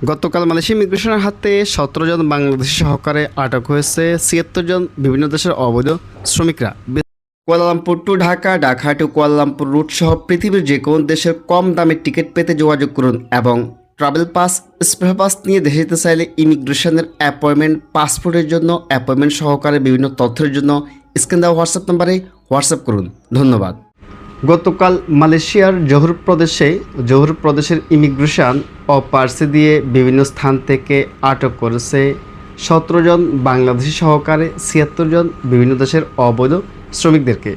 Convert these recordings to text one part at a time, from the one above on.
গতকাল মালয়েশিয়া ইমিগ্রেশনের হাতে সতেরো জন বাংলাদেশি সহকারে আটক হয়েছে ছিয়াত্তর জন বিভিন্ন দেশের অবৈধ শ্রমিকরা। Kuala Lumpur to Dhaka Dhaka to Kuala Lumpur route সহ পৃথিবীর যে কোনো দেশের কম দামে টিকিট পেতে যোগাযোগ করুন এবং ট্রাভেল পাস স্পেশাল পাস নিয়ে দেশে যেতে চাইলে ইমিগ্রেশনের অ্যাপয়েন্টমেন্ট, পাসপোর্টের জন্য অ্যাপয়েন্টমেন্ট সহকারে বিভিন্ন তথ্যের জন্য স্ক্রিন দেওয়া হোয়াটসঅ্যাপ নাম্বারে হোয়াটসঅ্যাপ করুন। ধন্যবাদ। গতকাল মালয়েশিয়ার জহুর প্রদেশে, জহুর প্রদেশের ইমিগ্রেশন ও পার্সি দিয়ে বিভিন্ন স্থান থেকে আটক করেছে সতেরো জন বাংলাদেশি সহকারে, ছিয়াত্তর জন বিভিন্ন দেশের অবৈধ শ্রমিকদেরকে।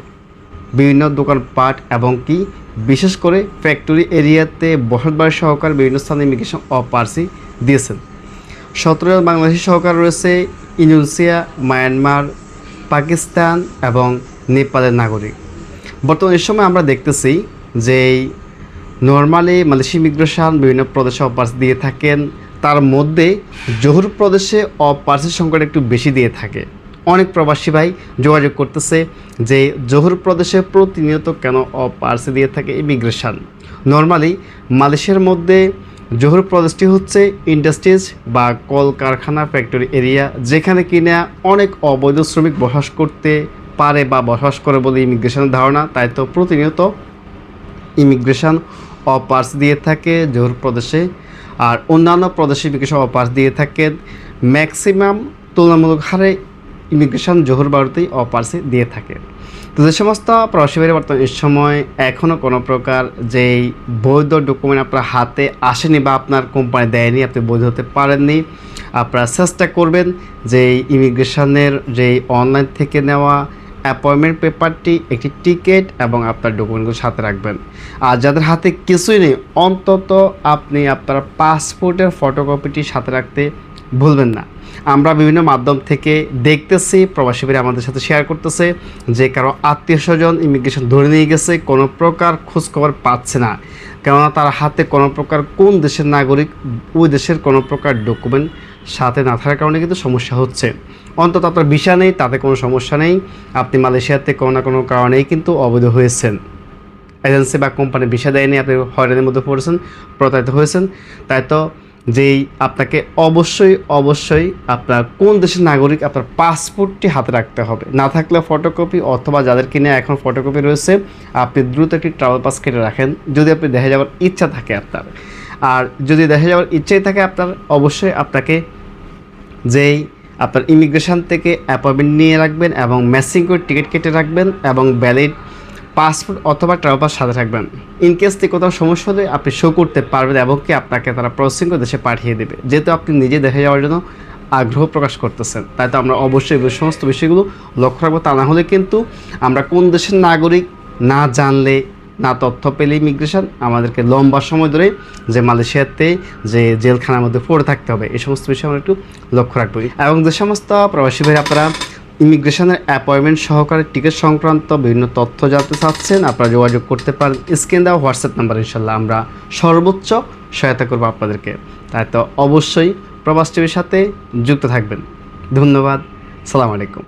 বিভিন্ন দোকানপাট এবং কি, বিশেষ করে ফ্যাক্টরি এরিয়াতে বসতবাড়ি সহকারে বিভিন্ন স্থানে ইমিগ্রেশন ও পার্সি দিয়েছেন। সতেরো জন বাংলাদেশি সহকার রয়েছে ইন্দোনেশিয়া, মায়ানমার, পাকিস্তান এবং নেপালের নাগরিক। বর্তমান এই সময় আমরা দেখতেছি যে নর্মালি মালয়েশিয়া ইমিগ্রেশন বিভিন্ন প্রদেশে অপার্স দিয়ে থাকেন। তার মধ্যে জহুর প্রদেশে অপার্সের সংখ্যাটা একটু বেশি দিয়ে থাকে। অনেক প্রবাসী ভাই যোগাযোগ করতেছে যে জহুর প্রদেশে প্রতিনিয়ত কেন অপার্সে দিয়ে থাকে ইমিগ্রেশন নর্মালি মালয়েশিয়ার মধ্যে জহুর প্রদেশটি হচ্ছে ইন্ডাস্ট্রিজ বা কলকারখানা ফ্যাক্টরি এরিয়া যেখানে কিনা অনেক অবৈধ শ্রমিক বসবাস করতে পারে বা বসবাস করে বলে ইমিগ্রেশনের ধারণা, তাই তো প্রতিনিয়ত ইমিগ্রেশন অপার্স দিয়ে থাকে জহুর প্রদেশে। আর অন্যান্য প্রদেশে ইমিগ্রেশন অপার্স দিয়ে থাকে ম্যাক্সিমাম তুলনামূলক হারে ইমিগ্রেশন জহুর ভারতেই অপার্সে দিয়ে থাকে। তো যে সমস্ত প্রবাসী ভাইরা বর্তমানে সময় এখনও কোনো প্রকার যেই বৈধ ডকুমেন্ট আপনার হাতে আসেনি বা আপনার কোম্পানি দেয়নি, আপনি বৈধ হতে পারেননি, আপনারা চেষ্টা করবেন যে ইমিগ্রেশনের যেই অনলাইন থেকে নেওয়া অ্যাপয়েন্টমেন্ট পেপারটি একটি টিকিট এবং আপনার ডকুমেন্টগুলো সাথে রাখবেন। আর যাদের হাতে কিছুই নেই, অন্তত আপনি আপনার পাসপোর্টের ফটোকপিটি সাথে রাখতে ভুলবেন না। আমরা বিভিন্ন মাধ্যম থেকে দেখতেছি প্রবাসী আমাদের সাথে শেয়ার করতেছে যে কারও আত্মীয় স্বজন ইমিগ্রেশন ধরে নিয়ে গেছে, কোনো প্রকার খোঁজখবর পাচ্ছে না। কেননা তার হাতে কোনো প্রকার কোন দেশের নাগরিক, ওই দেশের কোনো প্রকার ডকুমেন্ট সাথে না থাকার কারণে কিন্তু সমস্যা হচ্ছে। অন্তত আপনার ভিসা নেই, তাতে কোনো সমস্যা নেই। আপনি মালয়েশিয়াতে কোনো না কোনো কারণেই কিন্তু অবৈধ হয়েছেন। এজেন্সি বা কোম্পানি ভিসা দেয়নি, আপনি হয়রানির মধ্যে পড়েছেন, প্রতারিত হয়েছেন। তাই তো যেই আপনাকে অবশ্যই অবশ্যই আপনার কোন দেশের নাগরিক আপনার পাসপোর্টটি হাতে রাখতে হবে। না থাকলে ফটোকপি অথবা যাদের কিনে এখন ফটোকপি রয়েছে, আপনি দ্রুত একটি ট্রাভেল পাস কেটে রাখেন, যদি আপনি দেখে যাওয়ার ইচ্ছা থাকে আপনার। আর যদি দেখে যাওয়ার ইচ্ছাই থাকে আপনার, অবশ্যই আপনাকে যেই আপনার ইমিগ্রেশন থেকে অ্যাপয়েন্টমেন্ট নিয়ে রাখবেন এবং ম্যাচিং করে টিকিট কেটে রাখবেন এবং ভ্যালিড পাসপোর্ট অথবা ট্রাভেল পাস সাথে রাখবেন ইন কেস থেকে কোথাও সমস্যা হলে আপনি শো করতে পারবেন এবং কি আপনাকে তারা প্রসেসিং করে দেশে পাঠিয়ে দেবে। যেহেতু আপনি নিজে দেখে যাওয়ার জন্য আগ্রহ প্রকাশ করতেছেন, তাই তো আমরা অবশ্যই সমস্ত বিষয়গুলো লক্ষ্য রাখব। তা না হলে কিন্তু আমরা কোন দেশের নাগরিক না জানলে না তথ্য পেলে ইমিগ্রেশন আমাদেরকে লম্বা সময় ধরে যে মালয়েশিয়াতে যে জেলখানার মধ্যে পড়ে থাকতে হবে, এই সমস্ত বিষয়ে আমরা একটু লক্ষ্য রাখব। এবং যে সমস্ত প্রবাসী ভাই আপনারা ইমিগ্রেশনের অ্যাপয়েন্টমেন্ট সহকারে টিকিট সংক্রান্ত বিভিন্ন তথ্য জানতে চাচ্ছেন, আপনারা যোগাযোগ করতে পারেন। স্ক্রিন দেওয়া হোয়াটসঅ্যাপ নাম্বার ইনশাল্লাহ আমরা সর্বোচ্চ সহায়তা করব আপনাদেরকে। তাই তো অবশ্যই প্রবাস টিভির সাথে যুক্ত থাকবেন। ধন্যবাদ। সালাম আলাইকুম।